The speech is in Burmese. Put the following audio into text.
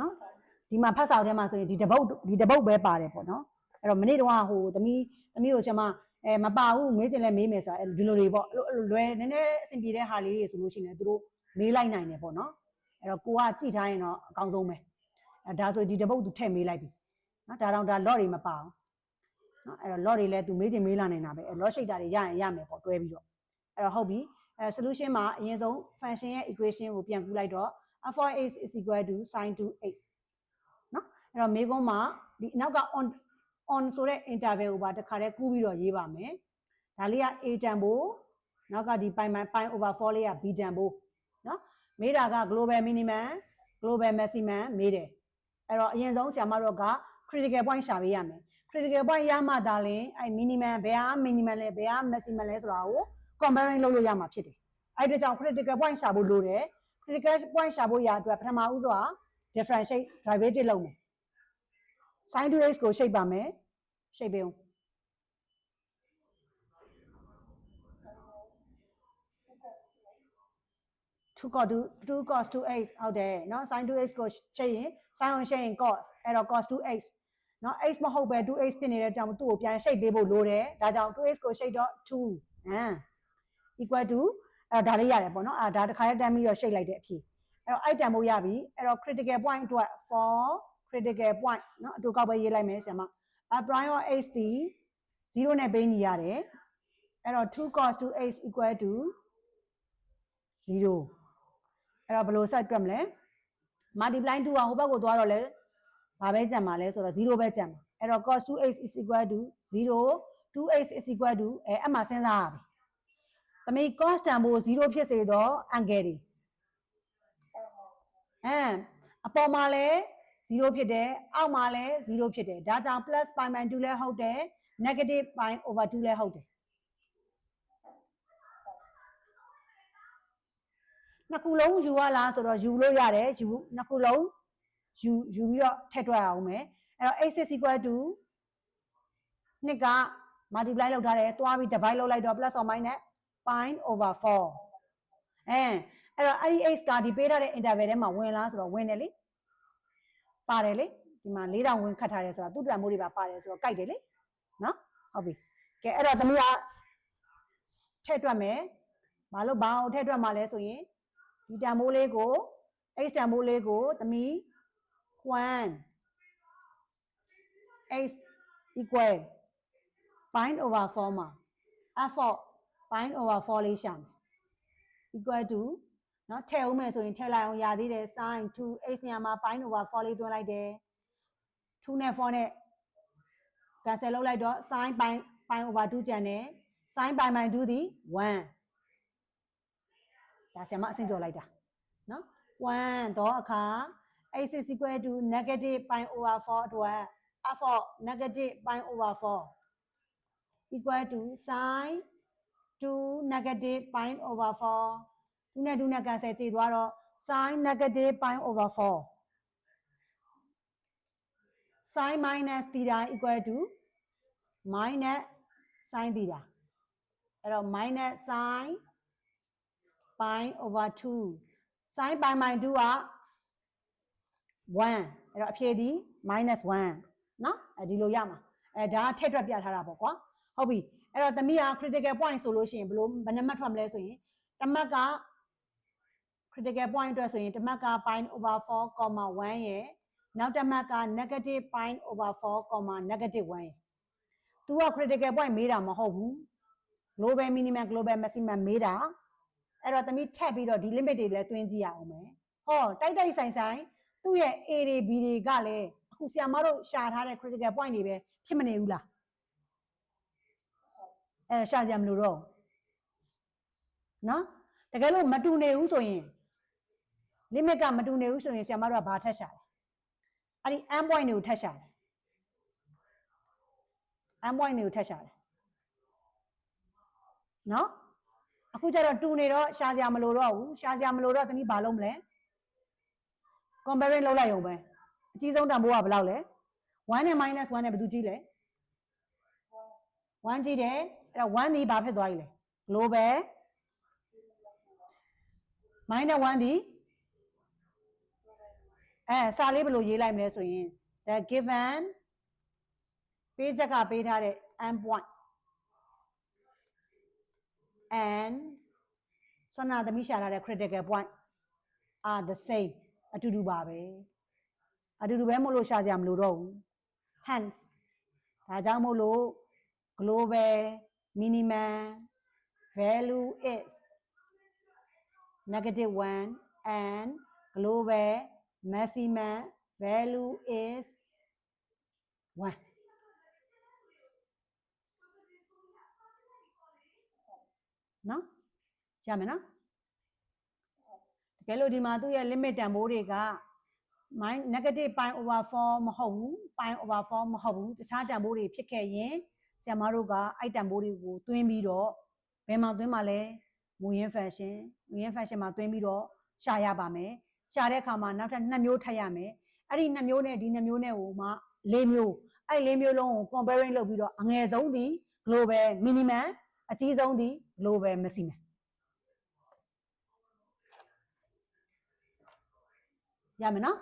နော်ဒီမှာဖတ်စာအုပ်ထဲမှာဆိုရင်ဒီတပုတ်ဒီတပုတ်ပဲပါတယ်ပေါ့နော်အဲ့တော့မနေ့တုန်းကဟိုသမီးသမီးကိုဆရာမအဲမပါဘူးမေးချင်လဲမေးမယ်ဆိုတာအဲ့ဒီလိုတွေပေါ့အဲ့လိုအဲ့လိုလွယ်နည်းနည်းအဆင်ပြေတဲ့ဟာလေးတွေဆိုလို့ရှိရင်လည်းသူတို့မေးလိုက်နိုင်တယ်ပေါ့နော်အဲ့တော့ကိုကကြည့်ထားရင်တော့အကောင်းဆုံးပဲအဲဒါဆိုဒီတပုတ်သူထည့်မေးလိုက်ပြီနော်ဒါတော့ဒါ lot တွေမပါအောင်နော်အဲ့တော့ lot တွေလည်းသူမေးချင်မေးလာနိုင်တာပဲအဲ့ lot ရှိတာတွေရရင်ရမယ်ပေါ့တွဲပြီးတော့အဲ့တော့ဟုတ်ပြီအဲ solution မှာအရင်ဆုံး function ရဲ့ equation ကိုပြန်ကူးလိုက်တော့ f of x is equal to sin 2x နော်အဲ့တော့မေးခွန်းမှာဒီနောက်က on on ဆိုတဲ့ interval ကိုပါတစ်ခါတည်းကူးပြီးတော့ရေးပါမယ်ဒါလေးက a တန်ဖို့နောက်ကဒီပိုင်းပိုင်း over 4လေးက b တန်ဖို့နော်မေးတာက global minimum global maximum မေးတယ်အဲ့တော့အရင်ဆုံးဆရာမတို့က critical point ရှာပေးရမယ် critical point ရမှသာလင်အဲ့ minimum ဘယ်ဟာ minimum လဲဘယ်ဟာ maximum လဲဆိုတာကို comparing လုပ်လို့ရမှာဖြစ်တယ်အဲ့ဒီကြောင့် critical point ရှာဖို့လိုတယ် critical point ရှာဖို့ရအတွက်ပထမဦးစွာ differentiate derivative လုပ်မယ် sin 2x ကိုရှိတ်ပါမယ်ရှိတ်ပေးအောင် 2 cos 2 2 cos 2x ဟုတ်တယ်เนาะ sin 2x ကိုချိတ်ရင် sin ကိုရှိတ်ရင် cos အဲ့တော့ cos 2x เนาะ x မဟုတ်ပဲ 2x ဖြစ်နေတဲ့ကြောင့်သူ့ကိုပြန်ရှိတ်ပေးဖို့လိုတယ်ဒါကြောင့် 2x ကိုရှိတ်တော့2ဟမ် equal to အဲ့တော့ဒါလေးရတယ်ပေါ့နော်အဲ့ဒါတစ်ခါတည်းတန်းပြီးတော့ရှိတ်လိုက်တဲ့အဖြေအဲ့တော့အဲ့တန်ဖို့ရပြီအဲ့တော့ critical point အတွက် for critical point နော်အတူကောက်ပဲရေးလိုက်မယ်ဆရာမ a prime of h သည်0နဲ့ပေးနေရတယ်အဲ့တော့2 cos 2 h equal to 0အဲ့တော့ဘယ်လိုဆက်တွက်မလဲ multiply 2ကဟိုဘက်ကိုသွားတော့လဲဘာပဲကြံပါလဲဆိုတော့0ပဲကြံပါအဲ့တော့ cos 2h is equal to 0 2h is equal to အဲအမှစဉ်းစားရပြီ သမီး constant ဖို့0ဖြစ်စေတော့ angle တွေအမ်အပေါ်မှာလဲ0ဖြစ်တယ်အောက်မှာလဲ0ဖြစ်တယ်ဒါကြောင့် plus pi by 2လဲဟုတ်တယ် negative pi over 2လဲဟုတ်တယ်နှစ်ခုလုံးယူရလားဆိုတော့ယူလို့ရတယ်ယူနှစ်ခုလုံးယူယူပြီးတော့ထည့်တွက်အောင်မယ်အဲ့တော့ x is equal to နှစ်က multiply လုပ်ထားတယ်တွားပြီး divide လုပ်လိုက်တော့ plus or minus pi over 4အဲအဲ့တော့အဲ့ဒီ x ကဒီပေးထားတဲ့ interval ထဲမှာဝင်လားဆိုတော့ဝင်တယ်လေပါတယ်လေဒီမှာ၄000ဝင်ခတ်ထားတယ်ဆိုတော့သူ့တန်မိုးတွေပါပါတယ်ဆိုတော့ကြိုက်တယ်လေနော်ဟုတ်ပြီကဲအဲ့တော့သမီးကထည့်တွက်မယ်မလို့ဘာအောင်ထည့်တွက်မှာလဲဆိုရင်ဒီတန်မိုးလေးကို x တန်မိုးလေးကိုသမီး1 x equal pi over 4မှာ f of pi over 4လေးရှာမယ် equal to เนาะထည့်အောင်မယ်ဆိုရင်ထည့်လိုက်အောင်ရသေးတယ် sin 2 x ညမှာ pi over 4လေးသွင်းလိုက်တယ်2နဲ့4နဲ့ cancel လုပ်လိုက်တော့ sin pi pi over 2ကျန်တယ် sin pi by 2ဒီ1ဒါဆရာမအဆင့်ကျော်လိုက်တာเนาะ1တော့အခါ x is equal to negative pi over 4အတွက် f of negative pi over 4 equal to sin 2 negative pi over 4 2နဲ့2နဲ့ cancel ကြည့်သွားတော့ sin negative pi over 4 sin minus theta equal to minus sin theta အဲ့တော့ minus sin pi over 2 sin pi by 2က1အဲ့တော့အဖြေဒီ minus 1เนาะအဲဒီလိုရမှာအဲဒါကထက်တွက်ပြထားတာပေါ့ကွာဟုတ်ပြီ အဲ့တော့သမီးက critical point ဆိုလို့ရှိရင်ဘယ်လိုဘယ်နှမှတ်ထွက်မလဲဆိုရင်တစ်မှတ်က critical point အတွက်ဆိုရင်တစ်မှတ်က pi over 4, 1ရဲ့နောက်တစ်မှတ်က negative pi over 4, negative 1ရဲ့ तू က critical point မေးတာမဟုတ်ဘူး global minimum global maximum မေးတာအဲ့တော့သမီးထပ်ပြီးတော့ဒီ limit တွေလည်းတွင်းကြည့်ရအောင်မယ်ဟောတိုက်တိုက်ဆိုင်ဆိုင်သူ့ရဲ့ A တွေ B တွေကလည်းအခုဆရာမတို့ရှာထားတဲ့ critical point တွေပဲဖြစ်မနေဘူးလား အဲရှာကြမလို့တော့နော်တကယ်လို့မတူနေဘူးဆိုရင် limit ကမတူနေဘူးဆိုရင်ဆရာမတို့ကဘာထက်ရှာလဲအဲ့ဒီ end point တွေကိုထက်ရှာတယ် end point တွေကိုထက်ရှာတယ်နော်အခုကျတော့တူနေတော့ရှာစရာမလိုတော့ဘူးရှာစရာမလိုတော့သမီးဘာလုပ်မလဲ comparing လုပ်လိုက်ရုံပဲအကြီးဆုံးတန်ဖိုးကဘယ်လောက်လဲ1နဲ့ minus 1နဲ့ဘယ်သူကြီးလဲ1ကြီးတယ် အဲ့တော့1ဒီဘာဖြစ်သွားပြီလဲ global minus 1ဒီအဲစာလေးဘယ်လိုရေးလိုက်မလဲဆိုရင် the given ပေးချက်ကပေးထားတဲ့ end point and စနာသမီးရှာထားတဲ့ critical point are the same အတူတူပါပဲအတူတူပဲမို့လို့ရှာကြမလို့တော့ဘူး hence ဒါကြောင့်မို့လို့ global minimum value is negative 1 and global maximum value is 1 နော်ရမယ်နော်တကယ်လို့ဒီမှာသူ့ရဲ့ limit တန်ဖိုးတွေက min negative pi over 4မဟုတ်ဘူး pi over 4မဟုတ်ဘူးတခြားတန်ဖိုးတွေဖြစ်ခဲ့ရင် ဆရာမတို့ကအဲ့တန်ဖိုးတွေကိုတွင်းပြီးတော့ဘယ်မှာတွင်းမှာလဲမူရင်း function မူရင်း function မှာတွင်းပြီးတော့ရှာရပါမယ်ရှာတဲ့အခါမှာနောက်ထပ်2မျိုးထပ်ရမယ်အဲ့ဒီ2မျိုးနဲ့ဒီ2မျိုးနဲ့ဟိုမှ4မျိုးအဲ့4မျိုးလုံးကို comparing လုပ်ပြီးတော့အငယ်ဆုံးဒီ global minimum အကြီးဆုံးဒီ global maximum ရမယ်နော်